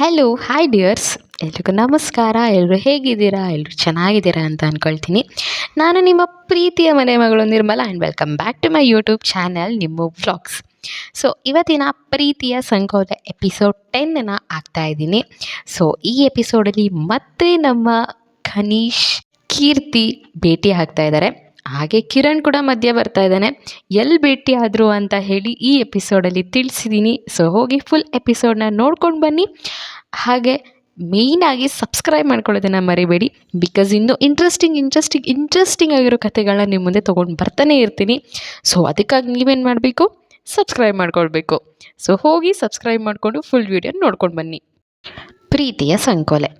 Hello hi dears ಎಲ್ರಿಗೂ ನಮಸ್ಕಾರ. ಎಲ್ಲರೂ ಹೇಗಿದ್ದೀರಾ? ಎಲ್ಲರೂ ಚೆನ್ನಾಗಿದ್ದೀರಾ ಅಂತ ಅಂದ್ಕೊಳ್ತೀನಿ ನಾನು ನಿಮ್ಮ ಪ್ರೀತಿಯ ಮನೆ ಮಗಳು Nirmala and welcome back to my YouTube channel ನಿಮ್ಮ ವ್ಲಾಗ್ಸ್ ಸೊ ಇವತ್ತಿನ ಪ್ರೀತಿಯ ಸಂಕೋಲ ಎಪಿಸೋಡ್ ಟೆನ್ನ ಆಗ್ತಾ ಇದ್ದೀನಿ. ಸೊ ಈ ಎಪಿಸೋಡಲ್ಲಿ ಮತ್ತೆ ನಮ್ಮ ಖನೀಶ್ ಕೀರ್ತಿ ಭೇಟಿ ಆಗ್ತಾ ಇದ್ದಾರೆ. ಹಾಗೆ ಕಿರಣ್ ಕೂಡ ಮಧ್ಯೆ ಬರ್ತಾ ಇದ್ದಾನೆ. ಎಲ್ಲಿ ಭೇಟಿ ಆದರು ಅಂತ ಹೇಳಿ ಈ ಎಪಿಸೋಡಲ್ಲಿ ತಿಳಿಸಿದ್ದೀನಿ ಸೊ ಹೋಗಿ ಫುಲ್ ಎಪಿಸೋಡನ್ನ ನೋಡ್ಕೊಂಡು ಬನ್ನಿ. ಹಾಗೆ ಮೇಯ್ನಾಗಿ ಸಬ್ಸ್ಕ್ರೈಬ್ ಮಾಡ್ಕೊಳ್ಳೋದನ್ನು ಮರಿಬೇಡಿ. ಬಿಕಾಸ್ ಇನ್ನೂ ಇಂಟ್ರೆಸ್ಟಿಂಗ್ ಇಂಟ್ರೆಸ್ಟಿಂಗ್ ಇಂಟ್ರೆಸ್ಟಿಂಗ್ ಆಗಿರೋ ಕಥೆಗಳನ್ನ ನಿಮ್ಮ ಮುಂದೆ ತೊಗೊಂಡು ಬರ್ತಾನೆ ಇರ್ತೀನಿ. ಸೊ ಅದಕ್ಕಾಗಿ ನೀವೇನು ಮಾಡಬೇಕು? ಸಬ್ಸ್ಕ್ರೈಬ್ ಮಾಡ್ಕೊಳ್ಬೇಕು. ಸೊ ಹೋಗಿ ಸಬ್ಸ್ಕ್ರೈಬ್ ಮಾಡಿಕೊಂಡು ಫುಲ್ ವೀಡಿಯೋ ನೋಡ್ಕೊಂಡು ಬನ್ನಿ. ಪ್ರೀತಿಯ ಸಂಕೋಲೆ.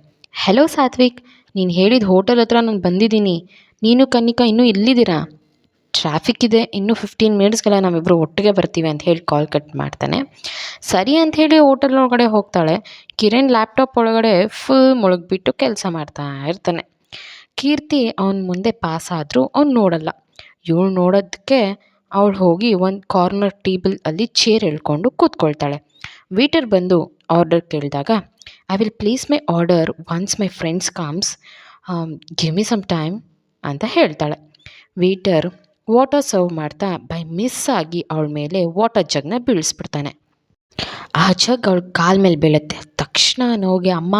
ಹಲೋ ಸಾತ್ವಿಕ್, ನೀನು ಹೇಳಿದ ಹೋಟೆಲ್ ಹತ್ರ ನಾನು ಬಂದಿದ್ದೀನಿ. ನೀನು ಕನ್ನಿಕಾ, ಇನ್ನೂ ಎಲ್ಲಿದ್ದೀರಾ? ಟ್ರಾಫಿಕ್ ಇದೆ, ಇನ್ನೂ ಫಿಫ್ಟೀನ್ ಮಿನಿಟ್ಸ್ಗೆಲ್ಲ ನಾವಿಬ್ಬರು ಒಟ್ಟಿಗೆ ಬರ್ತೀವಿ ಅಂತ ಹೇಳಿ ಕಾಲ್ ಕಟ್ ಮಾಡ್ತಾನೆ. ಸರಿ ಅಂತ ಹೇಳಿ ಹೋಟೆಲ್ ಒಳಗಡೆ ಹೋಗ್ತಾಳೆ. ಕಿರಣ್ ಲ್ಯಾಪ್ಟಾಪ್ ಒಳಗಡೆ ಫುಲ್ ಮುಳುಗ್ಬಿಟ್ಟು ಕೆಲಸ ಮಾಡ್ತಾ ಇರ್ತಾನೆ. ಕೀರ್ತಿ ಅವನ ಮುಂದೆ ಪಾಸ್ ಆದರೂ ಅವ್ನು ನೋಡಲ್ಲ. ಇವಳು ನೋಡೋದಕ್ಕೆ ಅವಳು ಹೋಗಿ ಒಂದು ಕಾರ್ನರ್ ಟೇಬಲ್ ಅಲ್ಲಿ ಚೇರ್ ಎಳ್ಕೊಂಡು ಕೂತ್ಕೊಳ್ತಾಳೆ. ವೇಟರ್ ಬಂದು ಆರ್ಡರ್ ಕೇಳಿದಾಗ I will place my order once my friends comes give me some time ಅಂತ ಹೇಳ್ತಾಳೆ. ವೀಟರ್ ವಾಟರ್ ಸರ್ವ್ ಮಾಡ್ತಾ ಬೈ ಮಿಸ್ ಆಗಿ ಅವಳ ಮೇಲೆ ವಾಟರ್ ಜಗ್ನ ಬೀಳಿಸ್ಬಿಡ್ತಾನೆ. ಆ ಜಗ್ ಅವಳ ಕಾಲ್ ಮೇಲೆ ಬೀಳುತ್ತೆ. ತಕ್ಷಣ ನೋಗೆ ಅಮ್ಮ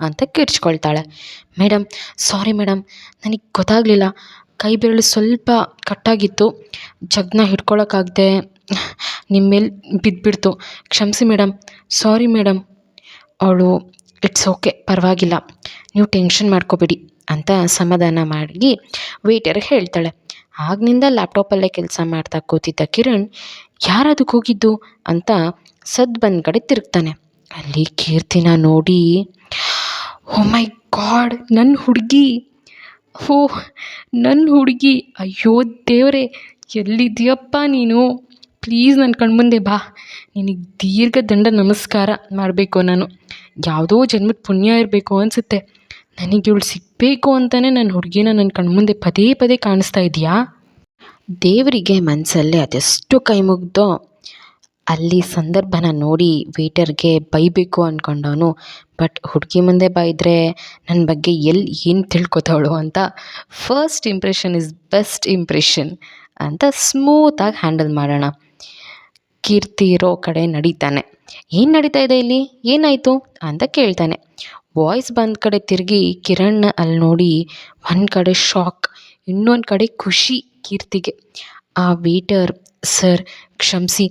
ಅಂತ ಕಿರ್ಚ್ಕೊಳ್ತಾಳೆ. ಮೇಡಮ್ ಸಾರಿ ಮೇಡಮ್ ನನಗೆ ಗೊತ್ತಾಗಲಿಲ್ಲ. ಕೈ ಬೆರಳು ಸ್ವಲ್ಪ ಕಟ್ಟಾಗಿತ್ತು. ಜಗ್ನ ಹಿಡ್ಕೊಳಕ್ಕಾಗದೆ ನಿಮ್ಮ ಮೇಲೆ ಬಿದ್ದುಬಿಡ್ತು ಕ್ಷಮಿಸಿ ಮೇಡಮ್ ಸಾರಿ ಮೇಡಮ್ ಅವಳು ಇಟ್ಸ್ ಓಕೆ ಪರವಾಗಿಲ್ಲ. ನೀವು ಟೆನ್ಷನ್ ಮಾಡ್ಕೋಬೇಡಿ. ಅಂತ ಸಮಾಧಾನ ಮಾಡಿ ವೇಟರ್ಗೆ ಹೇಳ್ತಾಳೆ. ಆಗ್ನಿಂದ ಲ್ಯಾಪ್ಟಾಪಲ್ಲೇ ಕೆಲಸ ಮಾಡ್ತಾ ಕೂತಿದ್ದ ಕಿರಣ್ ಯಾರದಕ್ಕೆ ಹೋಗಿದ್ದು? ಅಂತ ಸದ್ ಬಂದ ಕಡೆ ತಿರುಗ್ತಾನೆ. ಅಲ್ಲಿ ಕೀರ್ತಿನ ನೋಡಿ, ಓ ಮೈ ಗಾಡ್ ನನ್ನ ಹುಡುಗಿ! ಓ ನನ್ನ ಹುಡುಗಿ! ಅಯ್ಯೋ ದೇವರೇ ಎಲ್ಲಿದ್ದೀಯಪ್ಪ ನೀನು? ಪ್ಲೀಸ್ ನನ್ನ ಕಣ್ಮುಂದೆ ಬಾ. ನಿನಗೆ ದೀರ್ಘ ದಂಡ ನಮಸ್ಕಾರ ಮಾಡಬೇಕು ನಾನು. ಯಾವುದೋ ಜನ್ಮದ ಪುಣ್ಯ ಇರಬೇಕು ಅನಿಸುತ್ತೆ. ನನಗೆ ಇವಳು ಸಿಗಬೇಕು ಅಂತಲೇ ನನ್ನ ಹುಡುಗಿನ ನನ್ನ ಕಣ್ಮುಂದೆ ಪದೇ ಪದೇ ಕಾಣಿಸ್ತಾ ಇದೆಯಾ? ದೇವರಿಗೆ ಮನಸ್ಸಲ್ಲೇ ಅದೆಷ್ಟು ಕೈ ಮುಗ್ದೋ ಅಲ್ಲಿ ಸಂದರ್ಭನ ನೋಡಿ ವೇಟರ್ಗೆ ಬೈಬೇಕು ಅಂದ್ಕೊಂಡವನು ಬಟ್ ಹುಡುಗಿ ಮುಂದೆ ಬೈದರೆ ನನ್ನ ಬಗ್ಗೆ ಎಲ್ಲಿ ಏನು ತಿಳ್ಕೊತವಳು ಅಂತ first impression is best impression ಅಂತ ಸ್ಮೂತಾಗಿ ಹ್ಯಾಂಡಲ್ ಮಾಡೋಣ. ಕೀರ್ತಿ ಇರೋ ಕಡೆ ನಡೀತಾನೆ. ಏನು ನಡೀತಾ ಇದೆ ಇಲ್ಲಿ? ಏನಾಯಿತು? ಅಂತ ಕೇಳ್ತಾನೆ. ವಾಯ್ಸ್ ಬಂದ ಕಡೆ ತಿರುಗಿ ಕಿರಣ್ನ ಅಲ್ಲಿ ನೋಡಿ ಒಂದು ಕಡೆ ಶಾಕ್ ಇನ್ನೊಂದು ಕಡೆ ಖುಷಿ ಕೀರ್ತಿಗೆ. ಆ ವೇಟರ್ ಸರ್ ಕ್ಷಮಿಸಿ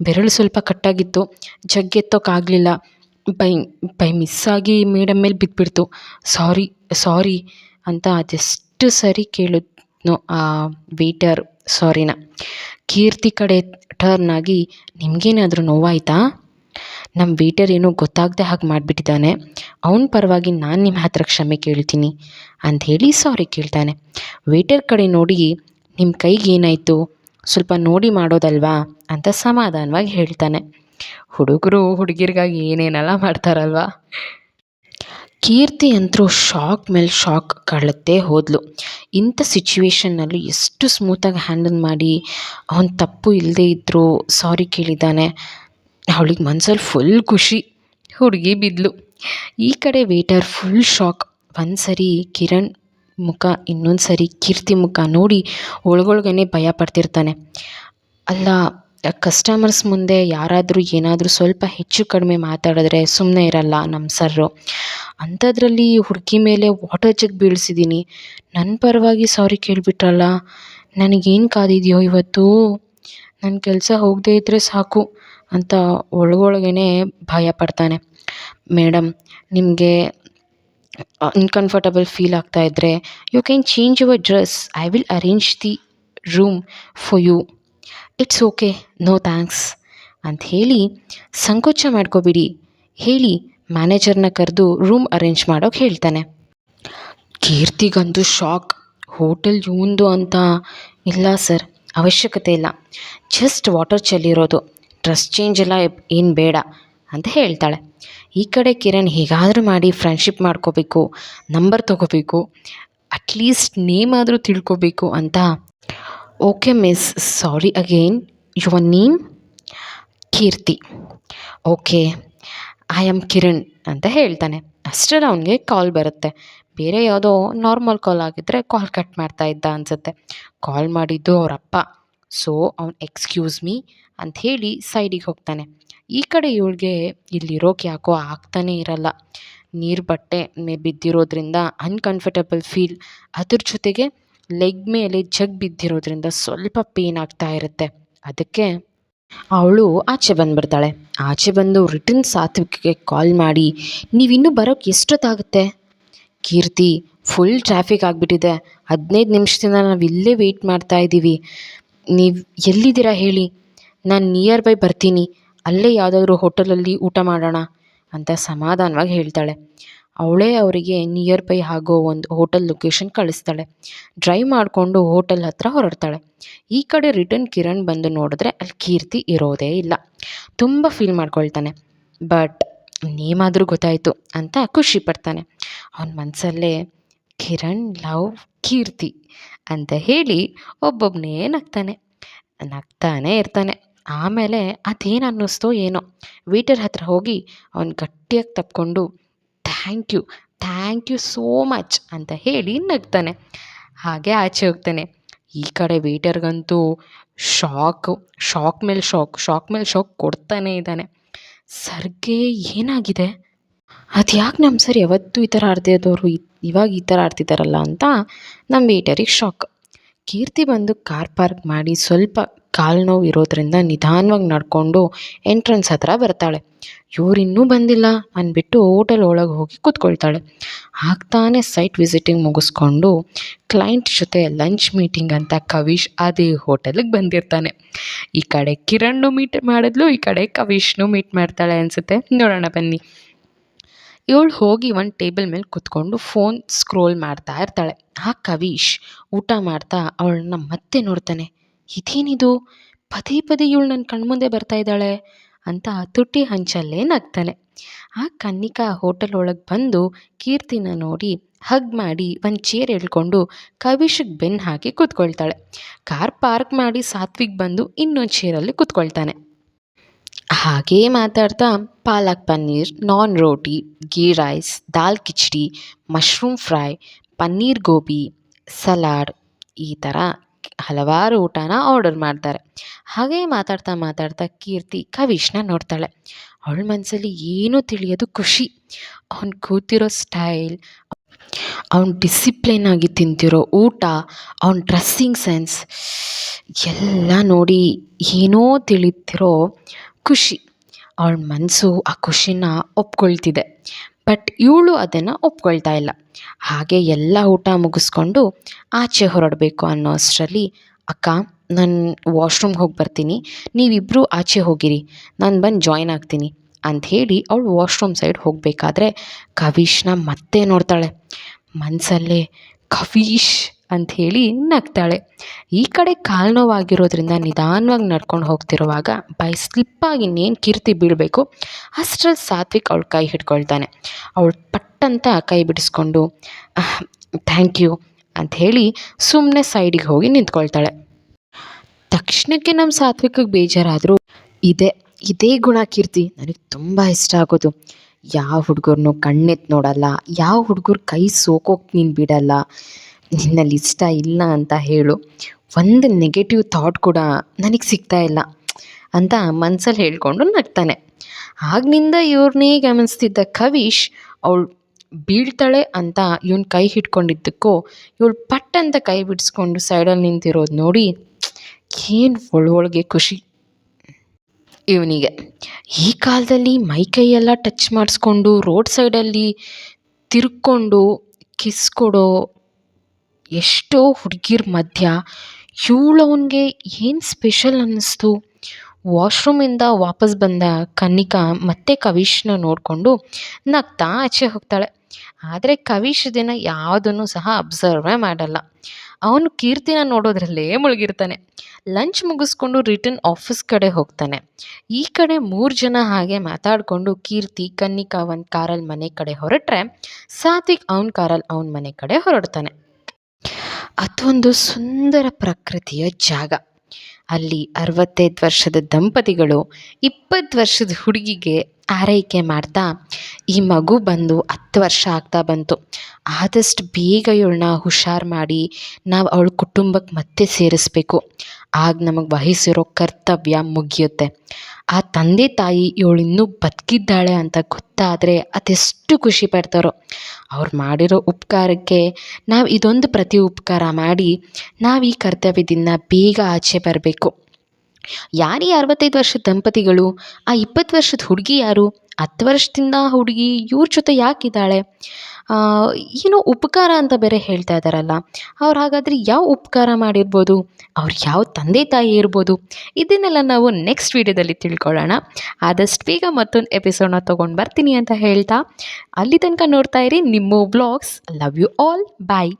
ಬೆರಳು ಸ್ವಲ್ಪ ಕಟ್ಟಾಗಿತ್ತು ಜಗ್ಗೆತ್ತೋಕ್ಕಾಗಲಿಲ್ಲ ಬೈ ಬೈ ಮಿಸ್ಸಾಗಿ ಮೇಡಮ್ ಮೇಲೆ ಬಿದ್ದುಬಿಡ್ತು ಸಾರಿ ಸಾರಿ ಅಂತ ಅದೆಷ್ಟು ಸರಿ ಕೇಳಿದ್ನು ಆ ವೇಟರ್ ಸಾರಿನ ಕೀರ್ತಿ ಕಡೆ ಟರ್ನ್ ಆಗಿ ನಿಮಗೇನಾದರೂ ನೋವಾಯಿತಾ? ನಮ್ಮ ವೇಟರ್ ಏನೋ ಗೊತ್ತಾಗದೆ ಹಾಗೆ ಮಾಡಿಬಿಟ್ಟಿದ್ದಾನೆ. ಅವನ ಪರವಾಗಿ ನಾನು ನಿಮ್ಮ ಹತ್ರ ಕ್ಷಮೆ ಕೇಳ್ತೀನಿ ಅಂತ ಹೇಳಿ ಸಾರಿ ಕೇಳ್ತಾನೆ. ವೇಟರ್ ಕಡೆ ನೋಡಿ ನಿಮ್ಮ ಕೈಗೆ ಏನಾಯಿತು? ಸ್ವಲ್ಪ ನೋಡಿ ಮಾಡೋದಲ್ವಾ? ಅಂತ ಸಮಾಧಾನವಾಗಿ ಹೇಳ್ತಾನೆ. ಹುಡುಗರು ಹುಡುಗಿರಿಗಾಗಿ ಏನೇನೆಲ್ಲ ಮಾಡ್ತಾರಲ್ವ? ಕೀರ್ತಿ ಅಂತರೂ ಶಾಕ್ ಮೇಲೆ ಶಾಕ್ ಕಳತ್ತೆ ಹೋದ್ಲು. ಇಂಥ ಸಿಚುವೇಶನ್ನಲ್ಲಿ ಎಷ್ಟು ಸ್ಮೂತಾಗಿ ಹ್ಯಾಂಡಲ್ ಮಾಡಿ ಅವನು ತಪ್ಪು ಇಲ್ಲದೆ ಇದ್ದರೂ ಸಾರಿ ಕೇಳಿದ್ದಾನೆ. ಅವಳಿಗೆ ಮನ್ಸಲ್ಲಿ ಫುಲ್ ಖುಷಿ. ಹುಡುಗಿ ಬಿದ್ಲು. ಈ ಕಡೆ ವೇಟರ್ ಫುಲ್ ಶಾಕ್ ಒಂದು ಸರಿ ಕಿರಣ್ ಮುಖ ಇನ್ನೊಂದು ಸರಿ ಕೀರ್ತಿ ಮುಖ ನೋಡಿ ಒಳಗೊಳಗೇ ಭಯ ಪಡ್ತಿರ್ತಾನೆ. ಅಲ್ಲ ಕಸ್ಟಮರ್ಸ್ ಮುಂದೆ ಯಾರಾದರೂ ಏನಾದರೂ ಸ್ವಲ್ಪ ಹೆಚ್ಚು ಕಡಿಮೆ ಮಾತಾಡಿದ್ರೆ ಸುಮ್ಮನೆ ಇರಲ್ಲ ನಮ್ಮ ಸರ್ರು. ಅಂಥದ್ರಲ್ಲಿ ಹುಡುಗಿ ಮೇಲೆ ವಾಟರ್ ಜಗ್ ಬೀಳಿಸಿದ್ದೀನಿ ನನ್ನ ಪರವಾಗಿ ಸಾರಿ ಕೇಳಿಬಿಟ್ರಲ್ಲ, ನನಗೇನು ಕಾದಿದೆಯೋ ಇವತ್ತು? ನನ್ನ ಕೆಲಸ ಹೋಗದೇ ಇದ್ದರೆ ಸಾಕು. ಅಂತ ಒಳಗೊಳಗೇ ಭಯ ಪಡ್ತಾನೆ. ಮೇಡಮ್ ನಿಮಗೆ ಅನ್ಕಂಫರ್ಟಬಲ್ ಫೀಲ್ ಆಗ್ತಾ ಇದ್ದರೆ you can change your dress I will arrange the room for you it's okay no thanks ಅಂತ ಹೇಳಿ ಸಂಕೋಚ ಮಾಡ್ಕೋಬಿಡಿ. ಹೇಳಿ ಮ್ಯಾನೇಜರ್ನ ಕರೆದು ರೂಮ್ ಅರೇಂಜ್ ಮಾಡೋಕೆ ಹೇಳ್ತಾನೆ. ಕೀರ್ತಿಗಂತೂ ಶಾಕ್ ಹೋಟೆಲ್ ಇವಂದು ಅಂತ ಇಲ್ಲ ಸರ್. ಅವಶ್ಯಕತೆ ಇಲ್ಲ. ಜಸ್ಟ್ ವಾಟರ್ ಚೆಲ್ಲಿರೋದು. ಡ್ರೆಸ್ ಚೇಂಜ್ ಎಲ್ಲ ಏನು ಬೇಡ ಅಂತ ಹೇಳ್ತಾಳೆ. ಈ ಕಡೆ ಕಿರಣ್ ಹೇಗಾದರೂ ಮಾಡಿ ಫ್ರೆಂಡ್ಶಿಪ್ ಮಾಡ್ಕೋಬೇಕು ನಂಬರ್ ತೊಗೋಬೇಕು ಅಟ್ಲೀಸ್ಟ್ ನೇಮ್ ಆದರೂ ತಿಳ್ಕೊಬೇಕು ಅಂತ. Okay miss sorry again your name Keerthi. Okay I am Kiran ಅಂತ ಹೇಳ್ತಾನೆ. ಅಷ್ಟರಲ್ಲಿ ಅವನಿಗೆ ಕಾಲ್ ಬರುತ್ತೆ. ಬೇರೆ ಯಾವುದೋ ನಾರ್ಮಲ್ ಕಾಲ್ ಆಗಿದ್ದರೆ ಕಾಲ್ ಕಟ್ ಮಾಡ್ತಾ ಇದ್ದ ಅನಿಸುತ್ತೆ. ಕಾಲ್ ಮಾಡಿದ್ದು ಅವರಪ್ಪ ಸೊ ಅವ್ನು ಎಕ್ಸ್ಕ್ಯೂಸ್ ಮೀ ಅಂತ ಹೇಳಿ ಸೈಡಿಗೆ ಹೋಗ್ತಾನೆ. ಈ ಕಡೆ ಇವಳಿಗೆ ಇಲ್ಲಿರೋಕೆ ಯಾಕೋ ಆಗ್ತಾನೇ ಇರಲ್ಲ. ನೀರು ಬಟ್ಟೆ ಮೇ ಬಿದ್ದಿರೋದ್ರಿಂದ ಅನ್ಕಂಫರ್ಟಬಲ್ ಫೀಲ್ ಅದ್ರ ಜೊತೆಗೆ ಲೆಗ್ ಮೇಲೆ ಜಗ್ ಬಿದ್ದಿರೋದ್ರಿಂದ ಸ್ವಲ್ಪ ಪೇನ್ ಆಗ್ತಾ ಇರುತ್ತೆ. ಅದಕ್ಕೆ ಅವಳು ಆಚೆ ಬಂದುಬಿಡ್ತಾಳೆ. ಆಚೆ ಬಂದು ರಿಟರ್ನ್ ಸಾತ್ವಿಕ್ಗೆ ಕಾಲ್ ಮಾಡಿ ನೀವಿನ್ನೂ ಬರೋಕ್ಕೆ ಎಷ್ಟೊತ್ತಾಗುತ್ತೆ? ಕೀರ್ತಿ ಫುಲ್ ಟ್ರಾಫಿಕ್ ಆಗಿಬಿಟ್ಟಿದೆ. ಹದಿನೈದು ನಿಮಿಷದಿಂದ ನಾವು ಇಲ್ಲೇ ವೆಯ್ಟ್ ಮಾಡ್ತಾ ಇದ್ದೀವಿ ನೀವು ಎಲ್ಲಿದ್ದೀರಾ ಹೇಳಿ? ನಾನು ನಿಯರ್ ಬೈ ಬರ್ತೀನಿ. ಅಲ್ಲೇ ಯಾವುದಾದ್ರೂ ಹೋಟೆಲಲ್ಲಿ ಊಟ ಮಾಡೋಣ ಅಂತ ಸಮಾಧಾನವಾಗಿ ಹೇಳ್ತಾಳೆ. ಅವಳೇ ಅವರಿಗೆ ನಿಯರ್ ಬೈ ಆಗೋ ಒಂದು ಹೋಟೆಲ್ ಲೊಕೇಶನ್ ಕಳಿಸ್ತಾಳೆ. ಡ್ರೈವ್ ಮಾಡಿಕೊಂಡು ಹೋಟೆಲ್ ಹತ್ರ ಹೊರಡ್ತಾಳೆ. ಈ ಕಡೆ ರಿಟರ್ನ್ ಕಿರಣ್ ಬಂದು ನೋಡಿದ್ರೆ ಅಲ್ಲಿ ಕೀರ್ತಿ ಇರೋದೇ ಇಲ್ಲ. ತುಂಬ ಫೀಲ್ ಮಾಡ್ಕೊಳ್ತಾನೆ. ಬಟ್ ನೇಮಾದರೂ ಗೊತ್ತಾಯಿತು ಅಂತ ಖುಷಿ ಪಡ್ತಾನೆ. ಅವನ ಮನಸ್ಸಲ್ಲೇ ಕಿರಣ್ ಲವ್ ಕೀರ್ತಿ ಅಂತ ಹೇಳಿ ಒಬ್ಬೊಬ್ಬನೇ ನಗ್ತಾನೆ. ನಗ್ತಾನೆ ಇರ್ತಾನೆ. ಆಮೇಲೆ ಅದೇನು ಅನ್ನಿಸ್ತೋ ಏನೋ. ವೇಟರ್ ಹತ್ರ ಹೋಗಿ ಅವ್ನು ಗಟ್ಟಿಯಾಗಿ ತಪ್ಕೊಂಡು, thank you thank you so much ಅಂತ ಹೇಳಿ ನಗ್ತಾನೆ. ಹಾಗೆ ಆಚೆ ಹೋಗ್ತಾನೆ. ಈ ಕಡೆ ವೇಟರ್ಗಂತೂ ಶಾಕು, ಶಾಕ್ ಮೇಲೆ ಶಾಕ್ ಶಾಕ್ ಮೇಲೆ ಶಾಕ್ ಕೊಡ್ತಾನೇ ಇದ್ದಾನೆ. ಸರ್ಗೆ ಏನಾಗಿದೆ? ಅದು ಯಾಕೆ ನಮ್ಮ ಸರ್ ಯಾವತ್ತೂ ಈ ಥರ ಆಡ್ತಿದ್ದವರು ಇವಾಗ ಈ ಥರ ಆಡ್ತಿದ್ದಾರಲ್ಲ ಅಂತ ನಮ್ಮ ವೇಟರಿಗೆ ಶಾಕ್. ಕೀರ್ತಿ ಬಂದು ಕಾರ್ ಪಾರ್ಕ್ ಮಾಡಿ ಸ್ವಲ್ಪ ಕಾಲು ನೋವು ಇರೋದ್ರಿಂದ ನಿಧಾನವಾಗಿ ನಡ್ಕೊಂಡು ಎಂಟ್ರೆನ್ಸ್ ಹತ್ರ ಬರ್ತಾಳೆ. ಇವ್ರು ಇನ್ನೂ ಬಂದಿಲ್ಲ, ಅಂದ್ಬಿಟ್ಟು ಹೋಟೆಲ್ ಒಳಗೆ ಹೋಗಿ ಕೂತ್ಕೊಳ್ತಾಳೆ. ಆಗ್ತಾನೆ ಸೈಟ್ ವಿಸಿಟಿಂಗ್ ಮುಗಿಸ್ಕೊಂಡು ಕ್ಲೈಂಟ್ ಜೊತೆ ಲಂಚ್ ಮೀಟಿಂಗ್ ಅಂತ ಕವಿಶ್ ಅದೇ ಹೋಟೆಲಿಗೆ ಬಂದಿರ್ತಾನೆ. ಈ ಕಡೆ ಕಿರಣ್ಣು ಮೀಟ್ ಮಾಡಿದ್ಲು, ಈ ಕಡೆ ಕವಿಶ್ನು ಮೀಟ್ ಮಾಡ್ತಾಳೆ ಅನಿಸುತ್ತೆ. ನೋಡೋಣ ಬನ್ನಿ. ಇವಳು ಹೋಗಿ ಒಂದು ಟೇಬಲ್ ಮೇಲೆ ಕೂತ್ಕೊಂಡು ಫೋನ್ ಸ್ಕ್ರೋಲ್ ಮಾಡ್ತಾ ಇರ್ತಾಳೆ. ಆ ಕವೀಶ್ ಊಟ ಮಾಡ್ತಾ ಅವಳನ್ನ ಮತ್ತೆ ನೋಡ್ತಾನೆ. ಇದೇನಿದು? ಪದೇ ಪದೇ ಇವಳು ನನ್ನ ಕಣ್ಮುಂದೆ ಬರ್ತಾ ಇದ್ದಾಳೆ ಅಂತ ತುಟಿ ಹಂಚಲ್ಲೇ ನಗ್ತಾನೆ. ಆ ಕನ್ನಿಕಾ ಹೋಟೆಲ್ ಒಳಗೆ ಬಂದು ಕೀರ್ತಿನ ನೋಡಿ ಹಗ್ ಮಾಡಿ ಒಂದು ಚೇರ್ ಎಳ್ಕೊಂಡು ಕವಿಶಿಗೆ ಬೆನ್ನು ಹಾಕಿ ಕೂತ್ಕೊಳ್ತಾಳೆ. ಕಾರ್ ಪಾರ್ಕ್ ಮಾಡಿ ಸಾತ್ವಿಕ್ ಬಂದು ಇನ್ನೊಂದು ಚೇರಲ್ಲಿ ಕೂತ್ಕೊಳ್ತಾನೆ. ಹಾಗೇ ಮಾತಾಡ್ತಾ palak paneer, naan roti, ghee rice, dal khichdi, mushroom fry, paneer gobi, salad ಈ ಥರ ಹಲವಾರು ಊಟನ ಆರ್ಡರ್ ಮಾಡ್ತಾರೆ. ಹಾಗೇ ಮಾತಾಡ್ತಾ ಮಾತಾಡ್ತಾ ಕೀರ್ತಿ ಕವಿಶ್ನ ನೋಡ್ತಾಳೆ. ಅವಳ ಮನಸ್ಸಲ್ಲಿ ಏನೂ ತಿಳಿಯೋದು ಖುಷಿ. ಅವ್ನು ಕೂತಿರೋ ಸ್ಟೈಲ್ ಅವ್ನು ಡಿಸಿಪ್ಲಿನ್ ಆಗಿ ತಿಂತಿರೋ ಊಟ, ಅವ್ನ ಡ್ರೆಸ್ಸಿಂಗ್ ಸೆನ್ಸ್ ಎಲ್ಲ ನೋಡಿ ಏನೋ ತಿಳಿತಿರೋ ಖುಷಿ. ಅವಳ ಮನಸ್ಸು ಆ ಖುಷಿನ ಒಪ್ಕೊಳ್ತಿದೆ. ಬಟ್ ಇವಳು ಅದನ್ನು ಒಪ್ಕೊಳ್ತಾ ಇಲ್ಲ. ಹಾಗೆ ಎಲ್ಲ ಊಟ ಮುಗಿಸ್ಕೊಂಡು ಆಚೆ ಹೊರಡಬೇಕು ಅನ್ನೋ ಅಷ್ಟರಲ್ಲಿ, ಅಕ್ಕ, ನಾನು ವಾಶ್ರೂಮ್ಗೆ ಹೋಗಿ ಬರ್ತೀನಿ. ನೀವಿಬ್ಬರೂ ಆಚೆ ಹೋಗಿರಿ. ನಾನು ಬಂದು ಜಾಯ್ನ್ ಆಗ್ತೀನಿ. ಅಂಥೇಳಿ ಅವಳು ವಾಶ್ರೂಮ್ ಸೈಡ್ ಹೋಗಬೇಕಾದ್ರೆ ಕವೀಶ್ನ ಮತ್ತೆ ನೋಡ್ತಾಳೆ. ಮನಸಲ್ಲೇ ಕವೀಶ್! ಅಂಥೇಳಿ ನಗ್ತಾಳೆ. ಈ ಕಡೆ ಕಾಲು ನೋವಾಗಿರೋದ್ರಿಂದ ನಿಧಾನವಾಗಿ ನಡ್ಕೊಂಡು ಹೋಗ್ತಿರುವಾಗ ಬೈ ಸ್ಲಿಪ್ಪಾಗಿ ಇನ್ನೇನು ಕೀರ್ತಿ ಬೀಳಬೇಕು ಅಷ್ಟರಲ್ಲಿ ಸಾತ್ವಿಕ್ ಅವಳ ಕೈ ಹಿಡ್ಕೊಳ್ತಾನೆ. ಅವಳು ಪಟ್ಟಂತ ಕೈ ಬಿಡಿಸ್ಕೊಂಡು ಥ್ಯಾಂಕ್ ಯು ಅಂಥೇಳಿ ಸುಮ್ಮನೆ ಸೈಡಿಗೆ ಹೋಗಿ ನಿಂತ್ಕೊಳ್ತಾಳೆ. ತಕ್ಷಣಕ್ಕೆ ನಮ್ಮ ಸಾತ್ವಿಕಗೆ ಬೇಜಾರಾದರೂ, ಇದೆ, ಇದೇ ಗುಣ ಕೀರ್ತಿ, ನನಗೆ ತುಂಬ ಇಷ್ಟ ಆಗೋದು. ಯಾವ ಹುಡುಗರನ್ನು ಕಣ್ಣೆತ್ತು ನೋಡಲ್ಲ, ಯಾವ ಹುಡುಗರು ಕೈ ಸೋಕೋಕೆ ನೀನು ಬಿಡಲ್ಲ. ನಿನ್ನಲ್ಲಿ ಇಷ್ಟ ಇಲ್ಲ ಅಂತ ಹೇಳು. ಒಂದು ನೆಗೆಟಿವ್ ಥಾಟ್ ಕೂಡ ನನಗೆ ಸಿಗ್ತಾ ಇಲ್ಲ ಅಂತ ಮನ್ಸಲ್ಲಿ ಹೇಳ್ಕೊಂಡು ನಗ್ತಾನೆ. ಆಗ್ನಿಂದ ಇವ್ರನ್ನೇ ಗಮನಿಸ್ತಿದ್ದ ಕವೀಶ್ ಅವಳು ಬೀಳ್ತಾಳೆ ಅಂತ ಇವನ್ ಕೈ ಹಿಡ್ಕೊಂಡಿದ್ದಕ್ಕೂ ಇವಳು ಪಟ್ ಅಂತ ಕೈ ಬಿಡಿಸ್ಕೊಂಡು ಸೈಡಲ್ಲಿ ನಿಂತಿರೋದು ನೋಡಿ ಏನು ಒಳೊಳಗೆ ಖುಷಿ. ಇವನಿಗೆ ಈ ಕಾಲದಲ್ಲಿ ಮೈ ಕೈಯೆಲ್ಲ ಟಚ್ ಮಾಡಿಸ್ಕೊಂಡು ರೋಡ್ ಸೈಡಲ್ಲಿ ತಿರ್ಕೊಂಡು ಕಿಸ್ ಕೊಡೋ ಎಷ್ಟೋ ಹುಡುಗಿರ ಮಧ್ಯ ಇವಳು ಅವನಿಗೆ ಏನು ಸ್ಪೆಷಲ್ ಅನ್ನಿಸ್ತು. ವಾಶ್ರೂಮಿಂದ ವಾಪಸ್ ಬಂದ ಕನ್ನಿಕಾ ಮತ್ತೆ ಕವಿಶ್ನ ನೋಡಿಕೊಂಡು ನಗ್ತಾ ಆಚೆ ಹೋಗ್ತಾಳೆ. ಆದರೆ ಕವಿಶ್ ದಿನ ಯಾವುದನ್ನು ಸಹ ಅಬ್ಸರ್ವೇ ಮಾಡಲ್ಲ. ಅವನು ಕೀರ್ತಿನ ನೋಡೋದ್ರಲ್ಲೇ ಮುಳುಗಿರ್ತಾನೆ. ಲಂಚ್ ಮುಗಿಸ್ಕೊಂಡು ರಿಟರ್ನ್ ಆಫೀಸ್ ಕಡೆ ಹೋಗ್ತಾನೆ. ಈ ಕಡೆ ಮೂರು ಜನ ಹಾಗೆ ಮಾತಾಡಿಕೊಂಡು ಕೀರ್ತಿ, ಕನ್ನಿಕಾ ಒಂದು ಕಾರಲ್ಲಿ ಮನೆ ಕಡೆ ಹೊರಟ್ರೆ, ಸಾತ್ವಿಕ್ ಅವನ ಕಾರಲ್ಲಿ ಅವನ ಮನೆ ಕಡೆ ಹೊರಡ್ತಾನೆ. ಅದೊಂದು ಸುಂದರ ಪ್ರಕೃತಿಯ ಜಾಗ. ಅಲ್ಲಿ ಅರವತ್ತೈದು ವರ್ಷದ ದಂಪತಿಗಳು ಇಪ್ಪತ್ತು ವರ್ಷದ ಹುಡುಗಿಗೆ ಆರೈಕೆ ಮಾಡ್ತಾ ಈ ಮಗು ಬಂದು ಹತ್ತು ವರ್ಷ ಆಗ್ತಾ ಬಂತು. ಆದಷ್ಟು ಬೇಗ ಇವಳನ್ನ ಹುಷಾರು ಮಾಡಿ ನಾವು ಅವಳ ಕುಟುಂಬಕ್ಕೆ ಮತ್ತೆ ಸೇರಿಸ್ಬೇಕು. ಆಗ ನಮಗೆ ವಹಿಸಿರೋ ಕರ್ತವ್ಯ ಮುಗಿಯುತ್ತೆ. ಆ ತಂದೆ ತಾಯಿ ಇವಳು ಇನ್ನೂ ಬದುಕಿದ್ದಾಳೆ ಅಂತ ಗೊತ್ತಾದರೆ ಅದೆಷ್ಟು ಖುಷಿ ಪಡ್ತಾರೋ. ಅವ್ರು ಮಾಡಿರೋ ಉಪಕಾರಕ್ಕೆ ನಾವು ಇದೊಂದು ಪ್ರತಿ ಉಪಕಾರ ಮಾಡಿ ನಾವು ಈ ಕರ್ತವ್ಯದಿಂದ ಬೇಗ ಆಚೆ ಬರಬೇಕು. ಯಾರೀ ಅರವತ್ತೈದು ವರ್ಷದ ದಂಪತಿಗಳು, ಆ ಇಪ್ಪತ್ತು ವರ್ಷದ ಹುಡುಗಿ ಯಾರು? ಹತ್ತು ವರ್ಷದಿಂದ ಹುಡುಗಿ ಇವ್ರ ಜೊತೆ ಯಾಕಿದ್ದಾಳೆ? ಏನೋ ಉಪಕಾರ ಅಂತ ಬೇರೆ ಹೇಳ್ತಾ ಇದ್ದಾರಲ್ಲ. ಅವ್ರು ಹಾಗಾದರೆ ಯಾವ ಉಪಕಾರ ಮಾಡಿರ್ಬೋದು? ಅವ್ರು ಯಾವ ತಂದೆ ತಾಯಿ ಇರ್ಬೋದು? ಇದನ್ನೆಲ್ಲ ನಾವು ನೆಕ್ಸ್ಟ್ ವೀಡಿಯೋದಲ್ಲಿ ತಿಳ್ಕೊಳ್ಳೋಣ. ಆದಷ್ಟು ಬೇಗ ಮತ್ತೊಂದು ಎಪಿಸೋಡ್ನ ತೊಗೊಂಡು ಬರ್ತೀನಿ ಅಂತ ಹೇಳ್ತಾ, ಅಲ್ಲಿ ತನಕ ನೋಡ್ತಾ ಇರಿ ನಿಮ್ಮ blogs love you all bye